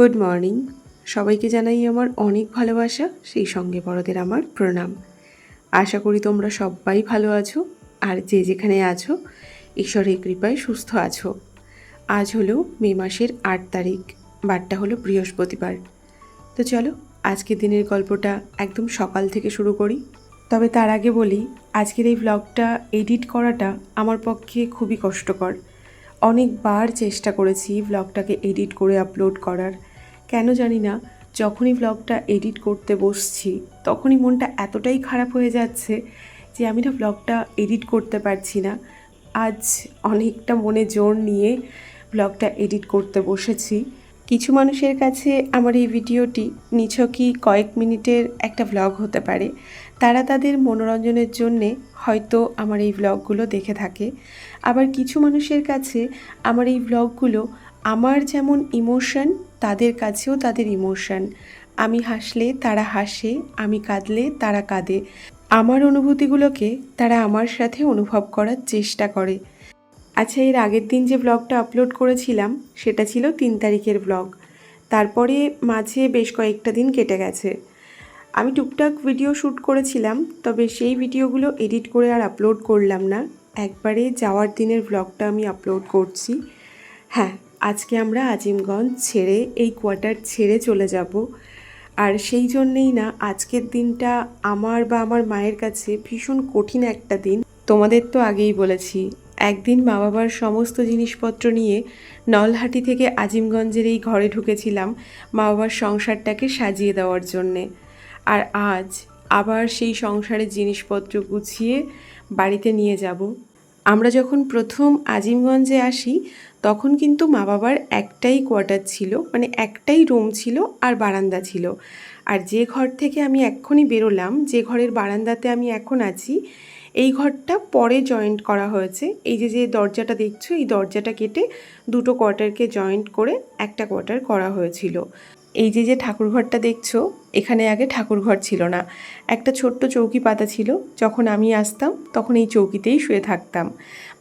Good morning সবাইকে জানাই আমার অনেক ভালোবাসা, সেই সঙ্গে বড়দের আমার প্রণাম। আশা করি তোমরা সবাই ভালো আছো, আর যে যেখানে আছো, ঈশ্বরের কৃপায় সুস্থ আছো। আজ হলো মে মাসের আট তারিখ, বারটা হলো বৃহস্পতিবার। তো চলো, আজকের দিনের গল্পটা একদম সকাল থেকে শুরু করি। তবে তার আগে বলি, আজকের এই ব্লগটা এডিট করাটা আমার পক্ষে খুবই কষ্টকর। অনেকবার চেষ্টা করেছি ব্লগটাকে এডিট করে আপলোড করার। কেন জানি না, যখনই ব্লগটা এডিট করতে বসছি, তখনই মনটা এতটাই খারাপ হয়ে যাচ্ছে যে আমি না ব্লগটা এডিট করতে পারছি না। আজ অনেকটা মনে জোর নিয়ে ব্লগটা এডিট করতে বসেছি। কিছু মানুষের কাছে আমার এই ভিডিওটি নিছকই কয়েক মিনিটের একটা ব্লগ হতে পারে। তারা তাদের মনোরঞ্জনের জন্যে হয়তো আমার এই ব্লগগুলো দেখে থাকে। আবার কিছু মানুষের কাছে আমার এই ব্লগগুলো আমার যেমন ইমোশন তাদের কাছেও তাদের ইমোশন আমি হাসলে তারা হাসে, আমি কাঁদলে তারা কাঁদে। আমার অনুভূতিগুলোকে তারা আমার সাথে অনুভব করার চেষ্টা করে। আচ্ছা এর আগের দিন যে ব্লগটা আপলোড করেছিলাম, সেটা ছিল তিন তারিখের ব্লগ তারপরে মাঝে বেশ কয়েকটা দিন কেটে গেছে। আমি টুকটাক ভিডিও শ্যুট করেছিলাম, তবে সেই ভিডিওগুলো এডিট করে আর আপলোড করলাম না। একবারে যাওয়ার দিনের ব্লগটা আমি আপলোড করছি। হ্যাঁ আজকে আমরা আজিমগঞ্জ ছেড়ে এই কোয়ার্টার ছেড়ে চলে যাব। আর সেই জন্যেই না, আজকের দিনটা আমার বা আমার মায়ের কাছে ভীষণ কঠিন একটা দিন। তোমাদের তো আগেই বলেছি, একদিন মা বাবার সমস্ত জিনিসপত্র নিয়ে নলহাটি থেকে আজিমগঞ্জের এই ঘরে ঢুকেছিলাম মা বাবার সংসারটাকে সাজিয়ে দেওয়ার জন্যে। আর আজ আবার সেই সংসারের জিনিসপত্র গুছিয়ে বাড়িতে নিয়ে যাব। আমরা যখন প্রথম আজিমগঞ্জে আসি, তখন কিন্তু মা বাবার একটাই কোয়ার্টার ছিল মানে একটাই রুম ছিল আর বারান্দা ছিল। আর যে ঘর থেকে আমি এক্ষুনি বেরোলাম, যে ঘরের বারান্দাতে আমি এখন আছি, এই ঘরটা পরে জয়েন্ট করা হয়েছে। এই যে যে দরজাটা দেখছ, এই দরজাটা কেটে দুটো কোয়ার্টারকে জয়েন্ট করে একটা কোয়ার্টার করা হয়েছিল। এই যে যে ঠাকুরঘরটা দেখছ, এখানে আগে ঠাকুরঘর ছিল না। একটা ছোট্ট চৌকি পাতা ছিল। যখন আমি আসতাম, তখন এই চৌকিতেই শুয়ে থাকতাম।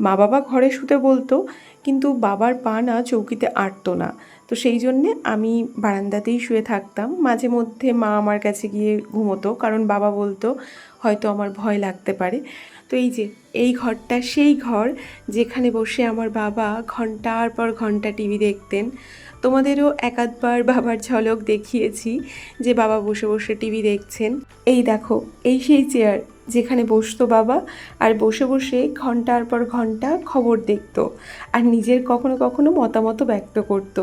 মা বাবা ঘরে শুতে বলতো, কিন্তু বাবার পা না চৌকিতে আটতো না। তো সেই জন্যে আমি বারান্দাতেই শুয়ে থাকতাম। মাঝে মধ্যে মা আমার কাছে গিয়ে ঘুমোতো, কারণ বাবা বলতো, হয়তো আমার ভয় লাগতে পারে। তো এই যে, এই ঘরটা সেই ঘর যেখানে বসে আমার বাবা ঘণ্টার পর ঘণ্টা টিভি দেখতেন। তোমাদেরও একাধবার বাবার ঝলক দেখিয়েছি যে বাবা বসে বসে টিভি দেখছেন। এই দেখো, এই সেই চেয়ার যেখানে বসতো বাবা আর বসে বসে ঘণ্টার পর ঘণ্টা খবর দেখতো আর নিজের কখনো কখনো মতামত ব্যক্ত করতো।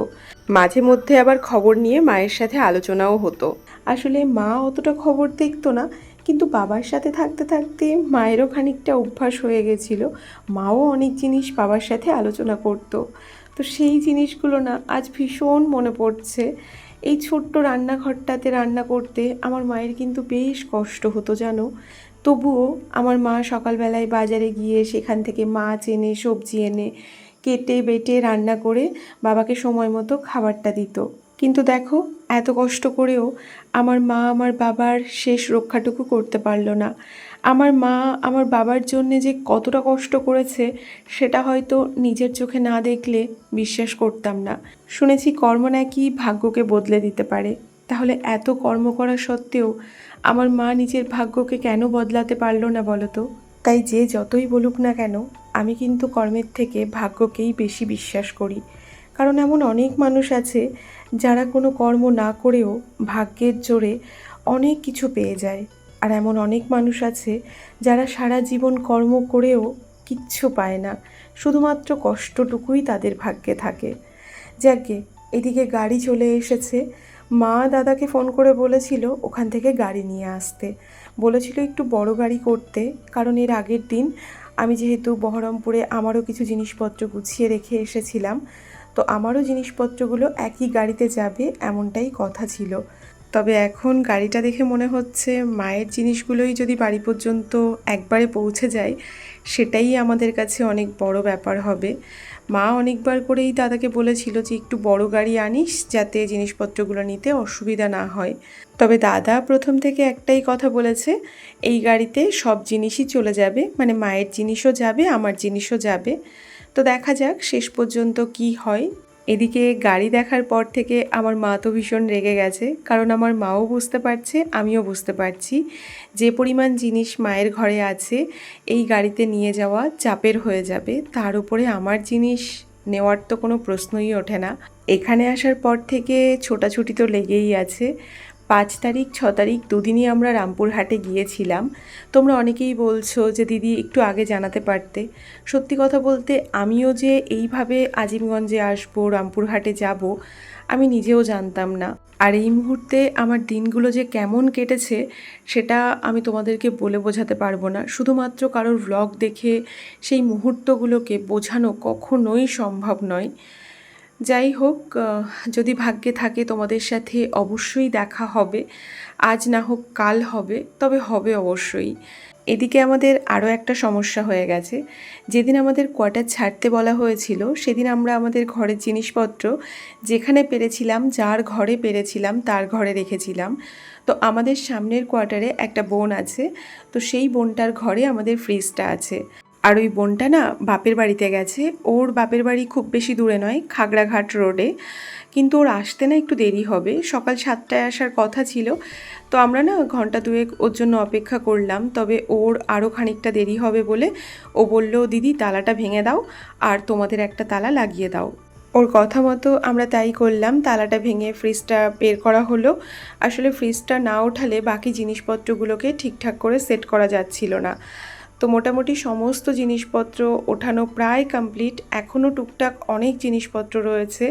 মাঝে মধ্যে আবার খবর নিয়ে মায়ের সাথে আলোচনাও হতো। আসলে মা অতটা খবর দেখতো না কিন্তু বাবার সাথে থাকতে থাকতে মায়েরও খানিকটা অভ্যাস হয়ে গেছিল। মাও অনেক জিনিস বাবার সাথে আলোচনা করতো। তো সেই জিনিসগুলো না আজ ভীষণ মনে পড়ছে। এই ছোট্ট রান্নাঘরটাতে রান্না করতে আমার মায়ের কিন্তু বেশ কষ্ট হতো, জানো? তবুও আমার মা সকালবেলায় বাজারে গিয়ে সেখান থেকে মাছ এনে, সবজি এনে কেটে বেটে রান্না করে বাবাকে সময় মতো খাবারটা দিত। কিন্তু দেখো এত কষ্ট করেও আমার মা আমার বাবার শেষ রক্ষাটুকু করতে পারল না। আমার মা আমার বাবার জন্যে যে কতটা কষ্ট করেছে, সেটা হয়তো নিজের চোখে না দেখলে বিশ্বাস করতাম না। শুনেছি কর্ম নাকি ভাগ্যকে বদলে দিতে পারে। তাহলে এত কর্ম করা সত্ত্বেও আমার মা নিজের ভাগ্যকে কেন বদলাতে পারল না বলো তো তাই যে যতই বলুক না কেন, আমি কিন্তু কর্মের থেকে ভাগ্যকেই বেশি বিশ্বাস করি। কারণ এমন অনেক মানুষ আছে যারা কোনো কর্ম না করেও ভাগ্যের জোরে অনেক কিছু পেয়ে যায়। আর এমন অনেক মানুষ আছে যারা সারা জীবন কর্ম করেও কিচ্ছু পায় না, শুধুমাত্র কষ্টটুকুই তাদের ভাগ্যে থাকে। যাকে এদিকে গাড়ি চলে এসেছে, মা দাদাকে ফোন করে বলেছিল ওখান থেকে গাড়ি নিয়ে আসতে। বলেছিল একটু বড় গাড়ি করতে, কারণ এর আগের দিন আমি যেহেতু বহরমপুরে আমারও কিছু জিনিসপত্র গুছিয়ে রেখে এসেছিলাম তো আমারও জিনিসপত্রগুলো একই গাড়িতে যাবে এমনটাই কথা ছিল। তবে এখন গাড়িটা দেখে মনে হচ্ছে মায়ের জিনিসগুলোই যদি বাড়ি পর্যন্ত একবারে পৌঁছে যায়, সেটাই আমাদের কাছে অনেক বড় ব্যাপার হবে। মা অনেকবার করেই দাদাকে বলেছিল যে, একটু বড় গাড়ি আনিস যাতে জিনিসপত্রগুলো নিতে অসুবিধা না হয়। তবে দাদা প্রথম থেকে একটাই কথা বলেছে, এই গাড়িতে সব জিনিসই চলে যাবে মানে মায়ের জিনিসও যাবে, আমার জিনিসও যাবে। তো দেখা যাক শেষ পর্যন্ত কি হয়। এদিকে গাড়ি দেখার পর থেকে আমার মা তো ভীষণ রেগে গেছে, কারণ আমার মাও বুঝতে পারছে, আমিও বুঝতে পারছি। যে পরিমাণ জিনিস মায়ের ঘরে আছে, এই গাড়িতে নিয়ে যাওয়া চাপের হয়ে যাবে। তার উপরে আমার জিনিস নেওয়ার তো কোনো প্রশ্নই ওঠে না। এখানে আসার পর থেকে ছোটাছুটি তো লেগেই আছে। পাঁচ তারিখ, ছ তারিখ দুদিনই আমরা রামপুরহাটে গিয়েছিলাম। তোমরা অনেকেই বলছো যে, দিদি, একটু আগে জানাতে পারতে। সত্যি কথা বলতে, আমিও যে এইভাবে আজিমগঞ্জে আসব, রামপুরহাটে যাব, আমি নিজেও জানতাম না। আর এই মুহূর্তে আমার দিনগুলো যে কেমন কেটেছে, সেটা আমি তোমাদেরকে বলে বোঝাতে পারব না। শুধুমাত্র কারোর ভ্লগ দেখে সেই মুহূর্তগুলোকে বোঝানো কখনোই সম্ভব নয়। যাই হোক যদি ভাগ্যে থাকে তোমাদের সাথে অবশ্যই দেখা হবে। আজ না হোক কাল হবে, তবে হবে অবশ্যই। এদিকে আমাদের আরও একটা সমস্যা হয়ে গেছে। যেদিন আমাদের কোয়ার্টার ছাড়তে বলা হয়েছিল, সেদিন আমরা আমাদের ঘরের জিনিসপত্র যেখানে পেরেছিলাম, যার ঘরে পেরেছিলাম, তার ঘরে রেখেছিলাম। তো আমাদের সামনের কোয়ার্টারে একটা বোন আছে, তো সেই বোনটার ঘরে আমাদের ফ্রিজটা আছে। আর ওই বোনটা না বাপের বাড়িতে গেছে। ওর বাপের বাড়ি খুব বেশি দূরে নয়, খাগড়াঘাট রোডে। কিন্তু ওর আসতে না একটু দেরি হবে। সকাল সাতটায় আসার কথা ছিল। তো আমরা না ঘণ্টা দুয়েক ওর জন্য অপেক্ষা করলাম। তবে ওর আরও খানিকটা দেরি হবে বলে ও বলল, দিদি, তালাটা ভেঙে দাও আর তোমাদের একটা তালা লাগিয়ে দাও। ওর কথা মতো আমরা তাই করলাম। তালাটা ভেঙে ফ্রিজটা বের করা হলো। আসলে ফ্রিজটা না ওঠালে বাকি জিনিসপত্রগুলোকে ঠিকঠাক করে সেট করা যাচ্ছিল না। তো মোটামুটি সমস্ত জিনিসপত্র ওঠানো প্রায় কমপ্লিট এখনও টুকটাক অনেক জিনিসপত্র রয়েছে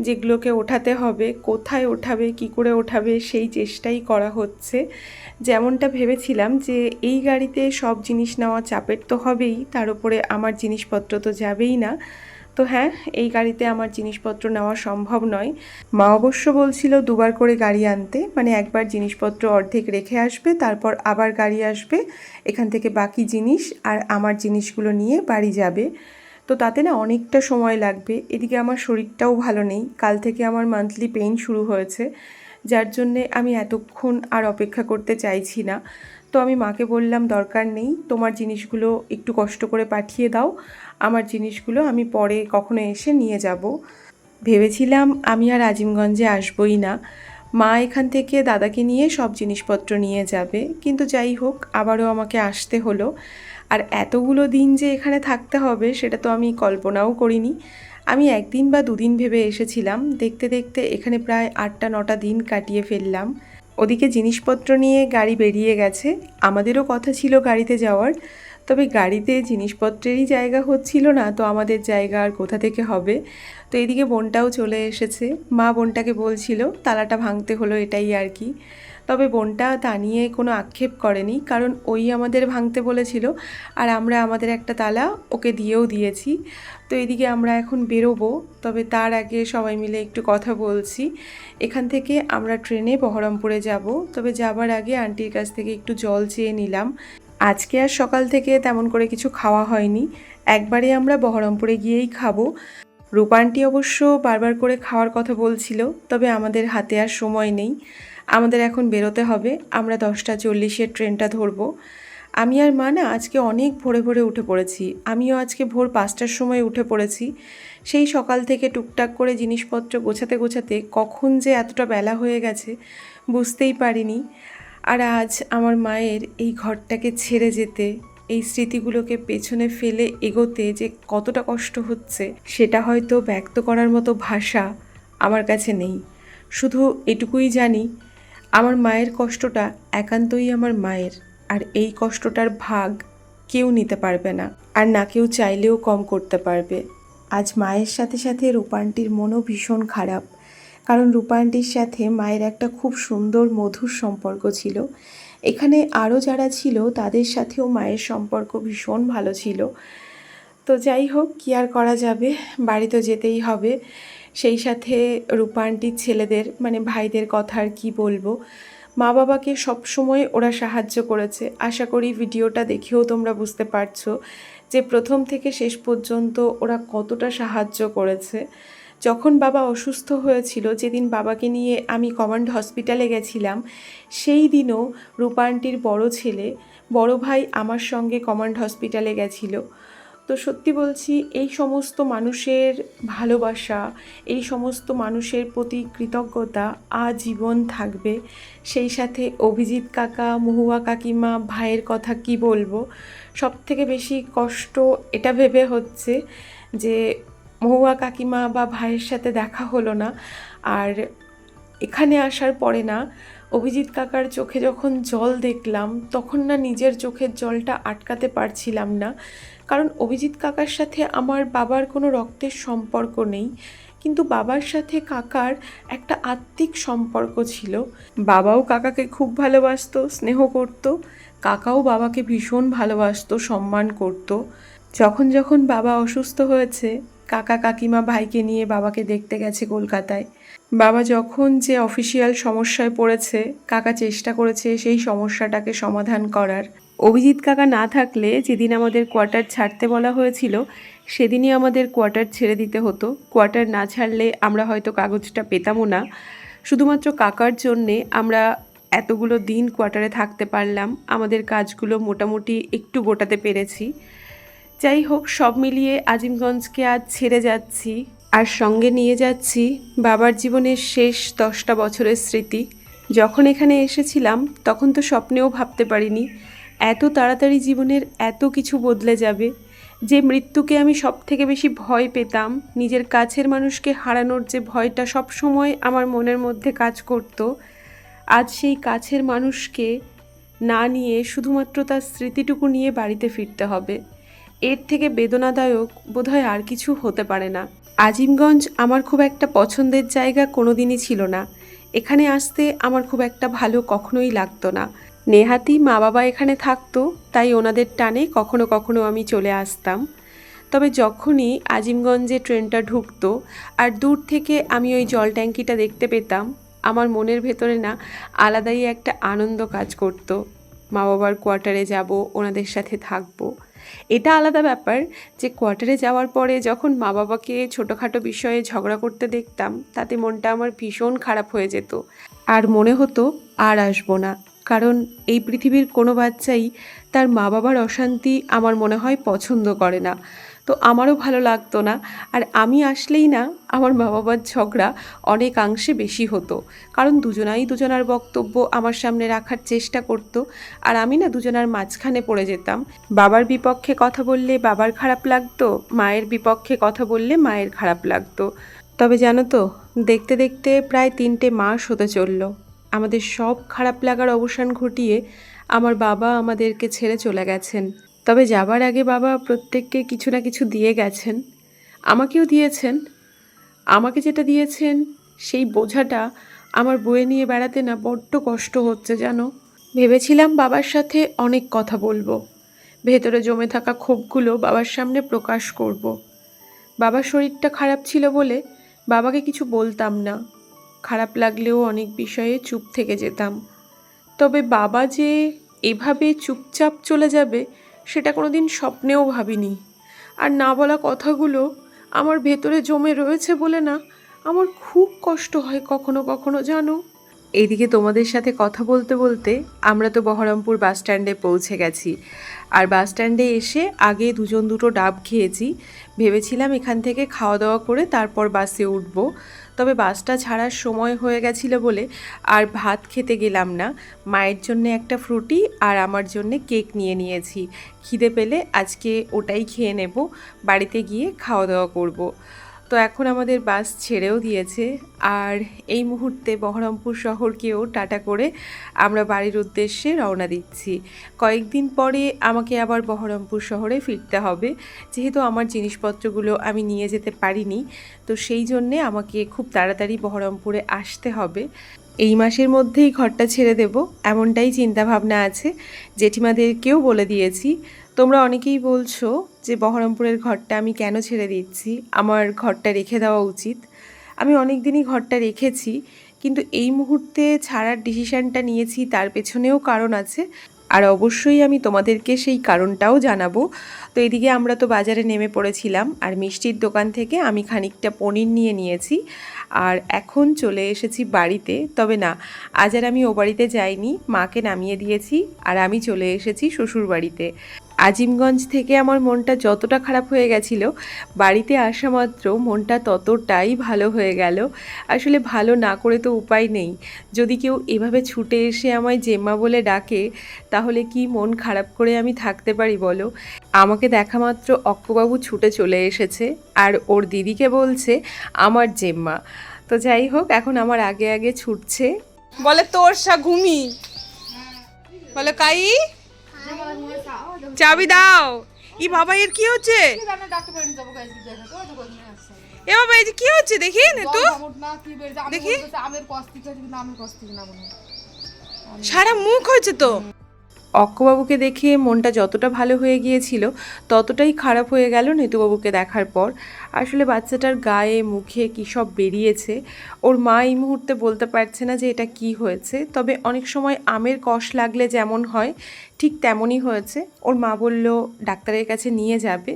যেগুলোকে ওঠাতে হবে, কোথায় ওঠাবে, কি করে ওঠাবে, সেই চেষ্টাই করা হচ্ছে। যেমনটা ভেবেছিলাম যে এই গাড়িতে সব জিনিস নেওয়া চাপের তো হবেই, তার উপরে আমার জিনিসপত্র তো যাবেই না। তো হ্যাঁ এই গাড়িতে আমার জিনিসপত্র নেওয়া সম্ভব নয়। মা অবশ্য বলছিল দুবার করে গাড়ি আনতে মানে একবার জিনিসপত্র অর্ধেক রেখে আসবে, তারপর আবার গাড়ি আসবে, এখান থেকে বাকি জিনিস আর আমার জিনিসগুলো নিয়ে বাড়ি যাবে। তো তাতে না অনেকটা সময় লাগবে। এদিকে আমার শরীরটাও ভালো নেই। কাল থেকে আমার মান্থলি পেইন শুরু হয়েছে, যার জন্যে আমি এতক্ষণ আর অপেক্ষা করতে চাইছি না। তো আমি মাকে বললাম, দরকার নেই, তোমার জিনিসগুলো একটু কষ্ট করে পাঠিয়ে দাও আমার জিনিসগুলো আমি পরে কখনো এসে নিয়ে যাব। ভেবেছিলাম আমি আর আজিমগঞ্জে আসবই না। মা এখান থেকে দাদাকে নিয়ে সব জিনিসপত্র নিয়ে যাবে। কিন্তু যাই হোক, আবারও আমাকে আসতে হলো। আর এতগুলো দিন যে এখানে থাকতে হবে, সেটা তো আমি কল্পনাও করিনি। আমি একদিন বা দুদিন ভেবে এসেছিলাম। দেখতে দেখতে এখানে প্রায় আটটা, নটা দিন কাটিয়ে ফেললাম। ওদিকে জিনিসপত্র নিয়ে গাড়ি বেরিয়ে গেছে। আমাদেরও কথা ছিল গাড়িতে যাওয়ার। তবে গাড়িতে জিনিসপত্রেরই জায়গা হচ্ছিল না, তো আমাদের জায়গা আর কোথা থেকে হবে? তো এদিকে বোনটাও চলে এসেছে। মা বোনটাকে বলছিল, তালাটা ভাঙতে হলো এটাই আর কি। তবে বোনটা তা নিয়ে কোনো আক্ষেপ করেনি, কারণ ওই আমাদের ভাঙতে বলেছিল, আর আমরা আমাদের একটা তালা ওকে দিয়েও দিয়েছি। তো এদিকে আমরা এখন বেরোবো, তবে তার আগে সবাই মিলে একটু কথা বলছি। এখান থেকে আমরা ট্রেনে বহরমপুরে যাব, তবে যাবার আগে আন্টির কাছ থেকে একটু জল চেয়ে নিলাম। আজকে আর সকাল থেকে তেমন করে কিছু খাওয়া হয়নি। একবারে আমরা বহরমপুরে গিয়েই খাব। রূপান্টি অবশ্য বারবার করে খাওয়ার কথা বলছিল, তবে আমাদের হাতে আর সময় নেই। আমাদের এখন বেরোতে হবে, আমরা দশটা চল্লিশের ট্রেনটা ধরবো। আমি আর মা না আজকে অনেক ভোরে ভোরে উঠে পড়েছি। আমিও আজকে ভোর পাঁচটার সময় উঠে পড়েছি। সেই সকাল থেকে টুকটাক করে জিনিসপত্র গোছাতে গোছাতে কখন যে এতটা বেলা হয়ে গেছে বুঝতেই পারিনি। আর আজ আমার মায়ের এই ঘরটাকে ছেড়ে যেতে, এই স্মৃতিগুলোকে পেছনে ফেলে এগোতে যে কতটা কষ্ট হচ্ছে, সেটা হয়তো ব্যক্ত করার মতো ভাষা আমার কাছে নেই। শুধু এটুকুই জানি, আমার মায়ের কষ্টটা একান্তই আমার মায়ের, আর এই কষ্টটার ভাগ কেউ নিতে পারবে না, আর না কেউ চাইলেও কম করতে পারবে। আজ মায়ের সাথে সাথে রূপান্টির মনও ভীষণ খারাপ। কারণ রূপান্টির সাথে মায়ের একটা খুব সুন্দর মধুর সম্পর্ক ছিল। এখানে আরও যারা ছিল, তাদের সাথেও মায়ের সম্পর্ক ভীষণ ভালো ছিল। তো যাই হোক, কী আর করা যাবে? বাড়ি তো যেতেই হবে। সেই সাথে রূপান্টির ছেলেদের মানে ভাইদের কথা আর কী বলব? মা বাবাকে সবসময় ওরা সাহায্য করেছে। আশা করি ভিডিওটা দেখেও তোমরা বুঝতে পারছ যে প্রথম থেকে শেষ পর্যন্ত ওরা কতটা সাহায্য করেছে। যখন বাবা অসুস্থ হয়েছিল, যেদিন বাবাকে নিয়ে আমি কমান্ড হসপিটালে গেছিলাম, সেই দিনও রূপান্টির বড় ছেলে, বড় ভাই আমার সঙ্গে কমান্ড হসপিটালে গেছিল। তো সত্যি বলছি, এই সমস্ত মানুষের ভালোবাসা, এই সমস্ত মানুষের প্রতি কৃতজ্ঞতা আজীবন থাকবে। সেই সাথে অভিজিৎ কাকা, মহুয়া কাকিমা, ভাইয়ের কথা কি বলব সব থেকে বেশি কষ্ট এটা ভেবে হচ্ছে যে মহুয়া কাকিমা বা ভাইয়ের সাথে দেখা হলো না। আর এখানে আসার পরে না, অভিজিৎ কাকার চোখে যখন জল দেখলাম, তখন না নিজের চোখের জলটা আটকাতে পারছিলাম না। কারণ অভিজিৎ কাকার সাথে আমার বাবার কোনো রক্তের সম্পর্ক নেই, কিন্তু বাবার সাথে কাকার একটা আত্মিক সম্পর্ক ছিল। বাবাও কাকাকে খুব ভালোবাসতো, স্নেহ করতো। কাকাও বাবাকে ভীষণ ভালোবাসতো, সম্মান করতো। যখন যখন বাবা অসুস্থ হয়েছে কাকা কাকিমা ভাইকে নিয়ে বাবাকে দেখতে গেছে কলকাতায়। বাবা যখন যে অফিসিয়াল সমস্যায় পড়েছে, কাকা চেষ্টা করেছে সেই সমস্যাটাকে সমাধান করার। অভিজিৎ কাকা না থাকলে যেদিন আমাদের কোয়ার্টার ছাড়তে বলা হয়েছিল, সেদিনই আমাদের কোয়ার্টার ছেড়ে দিতে হতো। কোয়ার্টার না ছাড়লে আমরা হয়তো কাগজটা পেতামও না। শুধুমাত্র কাকার জন্যে আমরা এতগুলো দিন কোয়ার্টারে থাকতে পারলাম। আমাদের কাজগুলো মোটামুটি একটু গোটাতে পেরেছি। যাই হোক, সব মিলিয়ে আজিমগঞ্জকে আজ ছেড়ে যাচ্ছি আর সঙ্গে নিয়ে যাচ্ছি বাবার জীবনের শেষ দশটা বছরের স্মৃতি। যখন এখানে এসেছিলাম, তখন তো স্বপ্নেও ভাবতে পারিনি, এত তাড়াতাড়ি জীবনের এত কিছু বদলে যাবে। যে মৃত্যুকে আমি সব থেকে বেশি ভয় পেতাম, নিজের কাছের মানুষকে হারানোর যে ভয়টা সব সময় আমার মনের মধ্যে কাজ করত, আজ সেই কাছের মানুষকে না নিয়ে শুধুমাত্র তার স্মৃতিটুকু নিয়ে বাড়িতে ফিরতে হবে। এর থেকে বেদনাদায়ক বোধহয় আর কিছু হতে পারে না। আজিমগঞ্জ আমার খুব একটা পছন্দের জায়গা কোনোদিনই ছিল না। এখানে আসতে আমার খুব একটা ভালো কখনোই লাগতো না। নেহাতি মা বাবা এখানে থাকতো, তাই ওনাদের টানে কখনো কখনো আমি চলে আসতাম। তবে যখনই আজিমগঞ্জে ট্রেনটা ঢুকতো আর দূর থেকে আমি ওই জল ট্যাঙ্কিটা দেখতে পেতাম, আমার মনের ভেতরে না আলাদাই একটা আনন্দ কাজ করতো। মা বাবার কোয়ার্টারে যাব, ওনাদের সাথে থাকব। এটা আলাদা ব্যাপার যে কোয়ার্টারে যাওয়ার পরে যখন মা বাবাকে ছোটোখাটো বিষয়ে ঝগড়া করতে দেখতাম, তাতে মনটা আমার ভীষণ খারাপ হয়ে যেত। আর মনে হতো আর আসব না। কারণ এই পৃথিবীর কোনো বাচ্চাই তার মা বাবার অশান্তি আমার মনে হয় পছন্দ করে না। তো আমারও ভালো লাগতো না। আর আমি আসলেই না, আমার মা বাবার ঝগড়া অনেকাংশে বেশি হতো। কারণ দুজনাই দুজনার বক্তব্য আমার সামনে রাখার চেষ্টা করতো। আর আমি না দুজনার মাঝখানে পড়ে যেতাম। বাবার বিপক্ষে কথা বললে বাবার খারাপ লাগতো, মায়ের বিপক্ষে কথা বললে মায়ের খারাপ লাগতো। তবে জানো তো, দেখতে দেখতে প্রায় তিনটে মাস হতে চলল। আমাদের সব খারাপ লাগার অবসান ঘটিয়ে আমার বাবা আমাদেরকে ছেড়ে চলে গেছেন। তবে যাবার আগে বাবা প্রত্যেককে কিছু না কিছু দিয়ে গেছেন। আমাকেও দিয়েছেন। আমাকে যেটা দিয়েছেন, সেই বোঝাটা আমার বয়ে নিয়ে বেড়াতে না বড্ড কষ্ট হচ্ছে, জানো? ভেবেছিলাম বাবার সাথে অনেক কথা বলব। ভেতরে জমে থাকা ক্ষোভগুলো বাবার সামনে প্রকাশ করব। বাবার শরীরটা খারাপ ছিল বলে বাবাকে কিছু বলতাম না। খারাপ লাগলেও অনেক বিষয়ে চুপ থেকে যেতাম। তবে বাবা যে এভাবে চুপচাপ চলে যাবে সেটা কোনো দিন স্বপ্নেও ভাবিনি। আর না বলা কথাগুলো আমার ভেতরে জমে রয়েছে বলে না, আমার খুব কষ্ট হয় কখনো কখনো, জানো? এইদিকে তোমাদের সাথে কথা বলতে বলতে আমরা তো বহরমপুর বাস স্ট্যান্ডে পৌঁছে গেছি। আর বাস স্ট্যান্ডে এসে আগে দুজন দুটো ডাব খেয়েছি। ভেবেছিলাম এখান থেকে খাওয়া দাওয়া করে তারপর বাসে উঠব। তবে বাসটা ছাড়ার সময় হয়ে গেছিল বলে আর ভাত খেতে গেলাম না। মায়ের জন্য একটা ফ্রুটি আর আমার জন্য কেক নিয়ে নিয়েছি। খিদে পেলে আজকে ওটাই খেয়ে নেব। বাড়িতে গিয়ে খাওয়া দাওয়া করব। তো এখন আমাদের বাস ছেড়েও দিয়েছে। আর এই মুহূর্তে বহরমপুর শহরকেও টাটা করে আমরা বাড়ির উদ্দেশ্যে রওনা দিচ্ছি। কয়েকদিন পরে আমাকে আবার বহরমপুর শহরে ফিরতে হবে। যেহেতু আমার জিনিসপত্রগুলো আমি নিয়ে যেতে পারিনি, তো সেই জন্যে আমাকে খুব তাড়াতাড়ি বহরমপুরে আসতে হবে। এই মাসের মধ্যেই ঘরটা ছেড়ে দেব, এমনটাই চিন্তাভাবনা আছে। জেঠিমাদেরকেও বলে দিয়েছি, তোমরা অনেকেই বলছো যে বহরমপুরের ঘরটা আমি কেন ছেড়ে দিচ্ছি? আমার ঘরটা রেখে দেওয়া উচিত। আমি অনেক দিনই ঘরটা রেখেছি, কিন্তু এই মুহূর্তে ছাড়ার ডিসিশানটা নিয়েছি, তার পেছনেও কারণ আছে। আর অবশ্যই আমি তোমাদেরকে সেই কারণটাও জানাব। তো এদিকে আমরা তো বাজারে নেমে পড়েছিলাম আর মিষ্টির দোকান থেকে আমি খানিকটা পনির নিয়ে নিয়েছি আর এখন চলে এসেছি বাড়িতে। তবে না, আজ আর আমি ও বাড়িতে যাইনি, মাকে নামিয়ে দিয়েছি আর আমি চলে এসেছি শ্বশুর বাড়িতে আজিমগঞ্জ থেকে আমার মনটা যতটা খারাপ হয়ে গেছিল বাড়িতে আসা মাত্র মনটা ততটাই ভালো হয়ে গেল। আসলে ভালো না করে তো উপায় নেই। যদি কেউ এভাবে ছুটে এসে আমায় জেম্মা বলে ডাকে তাহলে কি মন খারাপ করে আমি থাকতে পারি বলো? আমাকে দেখা মাত্র অক্কবাবু ছুটে চলে এসেছে আর ওর দিদিকে বলছে আমার জেম্মা। তো যাই হোক এখন আমার আগে আগে ছুটছে। বলে তোর সা ঘুমি। বলে কাই? চাবি দাও। ই বাবা এর কি হচ্ছে? এ বাবা এই যে কি হচ্ছে? দেখি না তো। দেখি। সারা মুখ হয়েছে তো। অক্কবাবুকে দেখে মনটা যতটা ভালো হয়ে গিয়েছিল, ততটাই খারাপ হয়ে গেল নেতুবাবুকে দেখার পর। আসলে বাচ্চাটার গায়ে, মুখে কী সব বেরিয়েছে? ওর মা এই মুহূর্তে বলতে পারছে না যে এটা কি হয়েছে, তবে অনেক সময় আমের কষ লাগলে যেমন হয়, ঠিক তেমনই হয়েছে। ওর মা বলল, ডাক্তারের কাছে নিয়ে যাবে।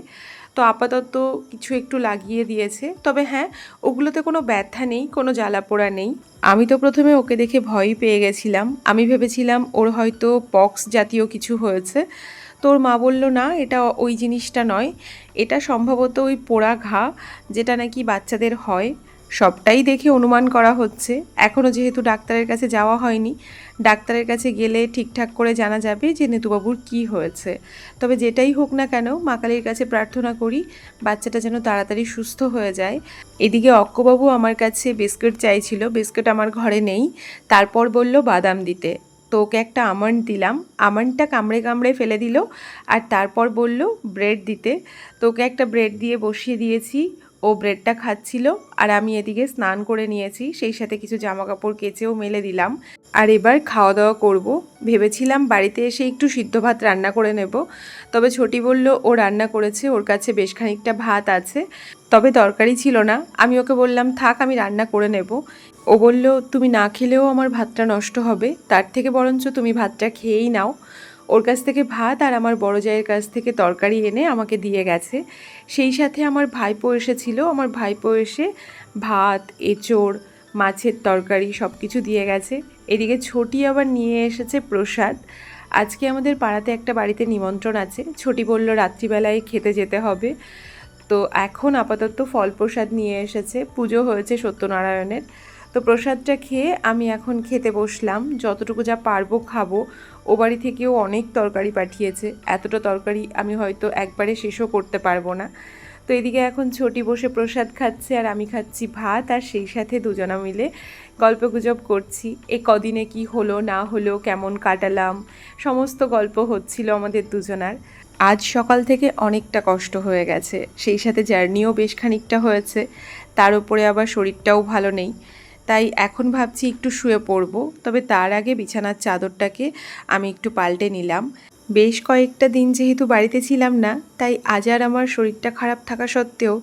তো আপাতত কিছু একটু লাগিয়ে দিয়েছে। তবে হ্যাঁ ওগুলোতে কোনো ব্যথা নেই, কোনো জ্বালা পোড়া নেই। আমি তো প্রথমে ওকে দেখে ভয়ই পেয়ে গেছিলাম। আমি ভেবেছিলাম ওর হয়তো পক্স জাতীয় কিছু হয়েছে। তোর মা বলল, না, এটা ওই জিনিসটা নয়। এটা সম্ভবত ওই পোড়া ঘা, যেটা নাকি বাচ্চাদের হয়। সবটাই দেখে অনুমান করা হচ্ছে। এখনও যেহেতু ডাক্তারের কাছে যাওয়া হয়নি, ডাক্তারের কাছে গেলে ঠিকঠাক করে জানা যাবে যে নেতুবাবুর কি হয়েছে। তবে যেটাই হোক না কেন, মা কালীর কাছে প্রার্থনা করি, বাচ্চাটা যেন তাড়াতাড়ি সুস্থ হয়ে যায়। এদিকে অক্কবাবু আমার কাছে বিস্কুট চাইছিল, বিস্কুট আমার ঘরে নেই, তারপর বলল, বাদাম দিতে। তো ওকে একটা আমন্ড দিলাম, আমন্ডটা কামড়ে কামড়ে ফেলে দিল, আর তারপর বলল, ব্রেড দিতে। তো ওকে একটা ব্রেড দিয়ে বসিয়ে দিয়েছি ও ব্রেডটা খাচ্ছিল আর আমি এদিকে স্নান করে নিয়েছি, সেই সাথে কিছু জামা কাপড় কেচেও মেলে দিলাম। আর এবার খাওয়া দাওয়া করব। ভেবেছিলাম বাড়িতে এসে একটু সিদ্ধ ভাত রান্না করে নেব, তবে ছোটি বলল, ও রান্না করেছে, ওর কাছে বেশ খানিকটা ভাত আছে, তবে দরকারি ছিল না। আমি ওকে বললাম, থাক, আমি রান্না করে নেব। ও বলল, তুমি না খেলেও আমার ভাতটা নষ্ট হবে, তার থেকে বরঞ্চ তুমি ভাতটা খেয়েই নাও। ওর কাছ থেকে ভাত আর আমার বড় জায়ের কাছ থেকে তরকারি এনে আমাকে দিয়ে গেছে। সেই সাথে আমার ভাইপো এসেছিল। আমার ভাইপো এসে ভাত, এঁচোড়, মাছের তরকারি সব কিছু দিয়ে গেছে। এদিকে ছোটি আবার নিয়ে এসেছে প্রসাদ। আজকে আমাদের পাড়াতে একটা বাড়িতে নিমন্ত্রণ আছে। ছোটি বলল, রাত্রিবেলায় খেতে যেতে হবে। তো এখন আপাতত ফল প্রসাদ নিয়ে এসেছে। পুজো হয়েছে সত্যনারায়ণের। তো প্রসাদটা খেয়ে আমি এখন খেতে বসলাম। যতটুকু যা পারব খাব। ও বাড়ি থেকেও অনেক তরকারি পাঠিয়েছে। এতটা তরকারি আমি হয়তো একবারে শেষও করতে পারব না। তো এদিকে এখন ছোটি বসে প্রসাদ খাচ্ছে আর আমি খাচ্ছি ভাত আর সেই সাথে দুজনা মিলে গল্পগুজব করছি। এ কদিনে কি হলো, না হলো, কেমন কাটালাম, সমস্ত গল্প হচ্ছিল আমাদের দুজনার। আজ সকাল থেকে অনেকটা কষ্ট হয়ে গেছে। সেই সাথে জার্নিও বেশ খানিকটা হয়েছে। তার উপরে আবার শরীরটাও ভালো নেই। তাই এখন ভাবছি একটু শুয়ে পড়ব, তবে তার আগে বিছানার চাদরটাকে আমি একটু পাল্টে নিলাম। বেশ কয়েকটা দিন যেহেতু বাড়িতে ছিলাম না, তাই আজ আর আমার শরীরটা খারাপ থাকা সত্ত্বেও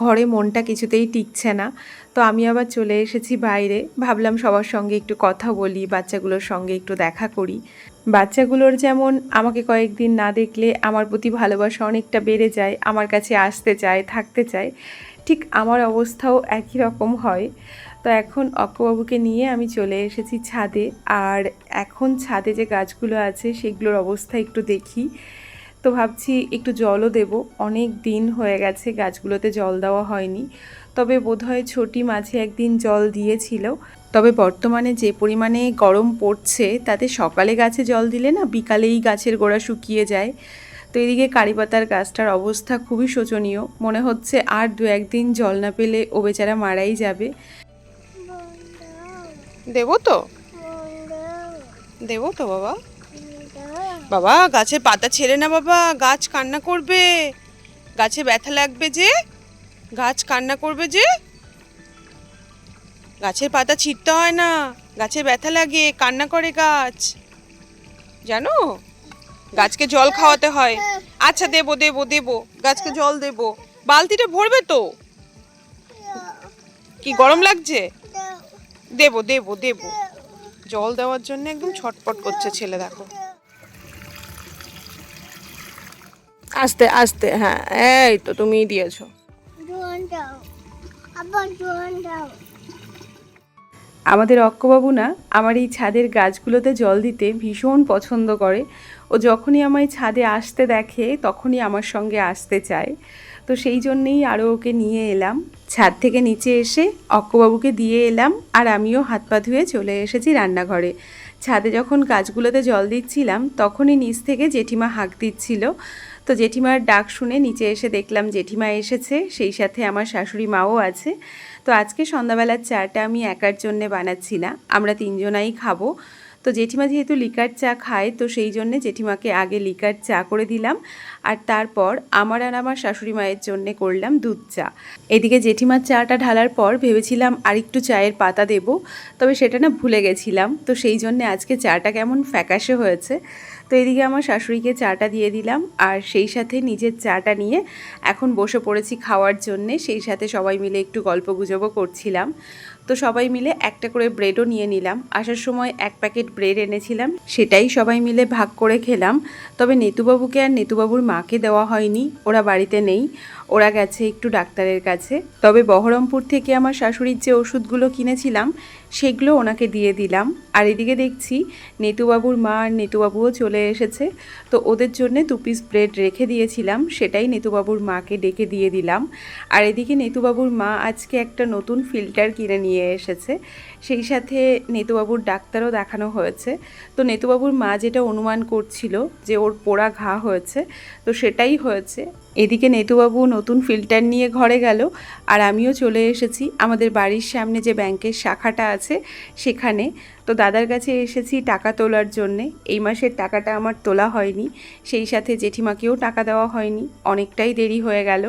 ঘরে মনটা কিছুতেই টিকছে না। তো আমি আবার চলে এসেছি বাইরে, ভাবলাম সবার সঙ্গে একটু কথা বলি, বাচ্চাগুলোর সঙ্গে একটু দেখা করি। বাচ্চাগুলোর যেমন আমাকে কয়েকদিন না দেখলে আমার প্রতি ভালোবাসা অনেকটা বেড়ে যায়, আমার কাছে আসতে চায়, থাকতে চায়, ঠিক আমার অবস্থাও একই রকম হয়। তো এখন অক্কবাবুকে নিয়ে আমি চলে এসেছি ছাদে, আর এখন ছাদে যে গাছগুলো আছে সেগুলোর অবস্থা একটু দেখি। তো ভাবছি একটু জলও দেব, অনেক দিন হয়ে গেছে গাছগুলোতে জল দেওয়া হয়নি, তবে বোধহয় ছোটি মাঝে একদিন জল দিয়েছিল। তবে বর্তমানে যে পরিমাণে গরম পড়ছে, তাতে সকালে গাছে জল দিলে না বিকালেই গাছের গোড়া শুকিয়ে যায়। তো এদিকে কারিপাতার গাছটার অবস্থা খুবই শোচনীয়। মনে হচ্ছে আর দু একদিন জল না পেলে ও বেচারা মারাই যাবে। দেবো তো? দেবো তো বাবা। বাবা, গাছের পাতা ছেড়ে না বাবা, গাছ কান্না করবে। গাছে ব্যথা লাগবে যে, গাছ কান্না করবে যে। গাছের পাতা ছিঁড়তে হয় না। গাছে ব্যথা লাগে কান্না করে গাছ। জানো? গাছকে জল খাওয়াতে হয়। আচ্ছা দেবো দেবো দেবো। গাছকে জল দেবো। বালতিটা ভরবে তো? কি গরম লাগছে? দেবো দেবো দেবো। জল দেওয়ার জন্য একদম ছটপট করছে ছেলে, দেখো। আস্তে আস্তে হ্যাঁ এই তো তুমিই দিয়েছ। দাও। আমাদের অক্কবাবু না আমার এই ছাদের গাছগুলোতে জল দিতে ভীষণ পছন্দ করে। ও যখনই আমায় ছাদে আসতে দেখে, তখনই আমার সঙ্গে আসতে চায়। তো সেই জন্যেই আরও ওকে নিয়ে এলাম। ছাদ থেকে নিচে এসে অক্কবাবুকে দিয়ে এলাম আর আমিও হাত পা ধুয়ে চলে এসেছি রান্নাঘরে। ছাদে যখন গাছগুলোতে জল দিচ্ছিলাম, তখনই নিচ থেকে জেঠিমা হাঁক দিচ্ছিল। তো জেঠিমার ডাক শুনে নিচে এসে দেখলাম জেঠিমা এসেছে, সেই সাথে আমার শাশুড়ি মাও আছে। তো আজকে সন্ধ্যাবেলার চাটা আমি একার জন্যে বানাচ্ছি না। আমরা তিনজনাই খাব। তো জেঠিমা যেহেতু লিকার চা খায়, তো সেই জন্যে জেঠিমাকে আগে লিকার চা করে দিলাম। আর তারপর আমার আর আমার শাশুড়ি মায়ের জন্যে করলাম দুধ চা। এদিকে জেঠিমার চাটা ঢালার পর ভেবেছিলাম আরেকটু চায়ের পাতা দেব, তবে সেটা না ভুলে গেছিলাম। তো সেই জন্যে আজকে চাটা কেমন ফ্যাকাশে হয়েছে। তো এদিকে আমার শাশুড়িকে চাটা দিয়ে দিলাম। আর সেই সাথে নিজের চাটা নিয়ে এখন বসে পড়েছি খাওয়ার জন্যে। সেই সাথে সবাই মিলে একটু গল্প গুজবও করছিলাম। তো সবাই মিলে একটা করে ব্রেডও নিয়ে নিলাম। আসার সময় এক প্যাকেট ব্রেড এনেছিলাম, সেটাই সবাই মিলে ভাগ করে খেলাম। তবে নেতুবাবুকে আর নেতুবাবুর মাকে দেওয়া হয়নি, ওরা বাড়িতে নেই। ওরা গেছে একটু ডাক্তারের কাছে। তবে বহরমপুর থেকে আমার শাশুড়ির যে ওষুধগুলো কিনেছিলাম, সেগুলো ওনাকে দিয়ে দিলাম। আর এদিকে দেখছি নেতুবাবুর মা আর নেতুবাবুও চলে এসেছে। তো ওদের জন্য দু পিস ব্রেড রেখে দিয়েছিলাম, সেটাই নেতুবাবুর মাকে ডেকে দিয়ে দিলাম। আর এদিকে নেতুবাবুর মা আজকে একটা নতুন ফিল্টার কিনে নিয়ে এসেছে। সেই সাথে নেতুবাবুর ডাক্তারও দেখানো হয়েছে। তো নেতুবাবুর মা যেটা অনুমান করছিল যে ওর পোড়া ঘা হয়েছে, তো সেটাই হয়েছে। এদিকে নেতুবাবু নতুন ফিল্টার নিয়ে ঘরে গেল আর আমিও চলে এসেছি আমাদের বাড়ির সামনে যে ব্যাংকের শাখাটা আছে সেখানে। তো দাদার কাছে এসেছি টাকা তোলার জন্যে। এই মাসের টাকাটা আমার তোলা হয়নি। সেই সাথে জেঠিমাকেও টাকা দেওয়া হয়নি। অনেকটাই দেরি হয়ে গেল।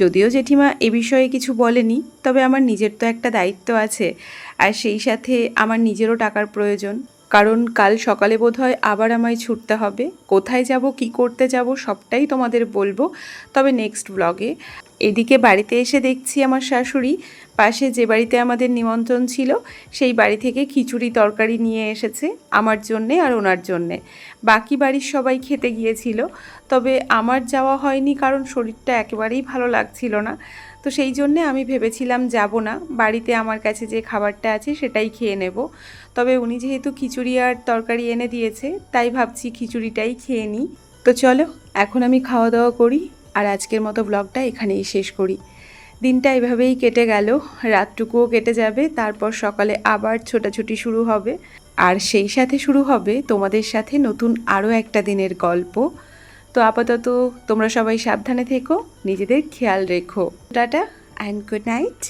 যদিও জেঠিমা এ বিষয়ে কিছু বলেনি, তবে আমার নিজের তো একটা দায়িত্ব আছে। আর সেই সাথে আমার নিজেরও টাকার প্রয়োজন। কারণ কাল সকালে বোধহয় আবার আমায় ছুটতে হবে। কোথায় যাব, কি করতে যাব, সবটাই তোমাদের বলব। তবে নেক্সট ব্লগে এদিকে বাড়িতে এসে দেখছি আমার শাশুড়ি। পাশে যে বাড়িতে আমাদের নিমন্ত্রণ ছিল, সেই বাড়ি থেকে খিচুড়ি তরকারি নিয়ে এসেছে আমার জন্যে আর ওনার জন্যে। বাকি বাড়ির সবাই খেতে গিয়েছিল। তবে আমার যাওয়া হয়নি কারণ শরীরটা একেবারেই ভালো লাগছিল না। তো সেই জন্যে আমি ভেবেছিলাম যাব না। বাড়িতে আমার কাছে যে খাবারটা আছে সেটাই খেয়ে নেব। তবে উনি যেহেতু খিচুড়ি আর তরকারি এনে দিয়েছে, তাই ভাবছি খিচুড়িটাই খেয়ে নিই। তো চলো, এখন আমি খাওয়া দাওয়া করি আর আজকের মতো ব্লগটা এখানেই শেষ করি। দিনটা এভাবেই কেটে গেল, রাতটুকুও কেটে যাবে, তারপর সকালে আবার ছোটাছুটি শুরু হবে। আর সেই সাথে শুরু হবে তোমাদের সাথে নতুন আরও একটা দিনের গল্প। তো আপাতত তোমরা সবাই সাবধানে থেকো নিজেদের খেয়াল রেখো। Tata and good night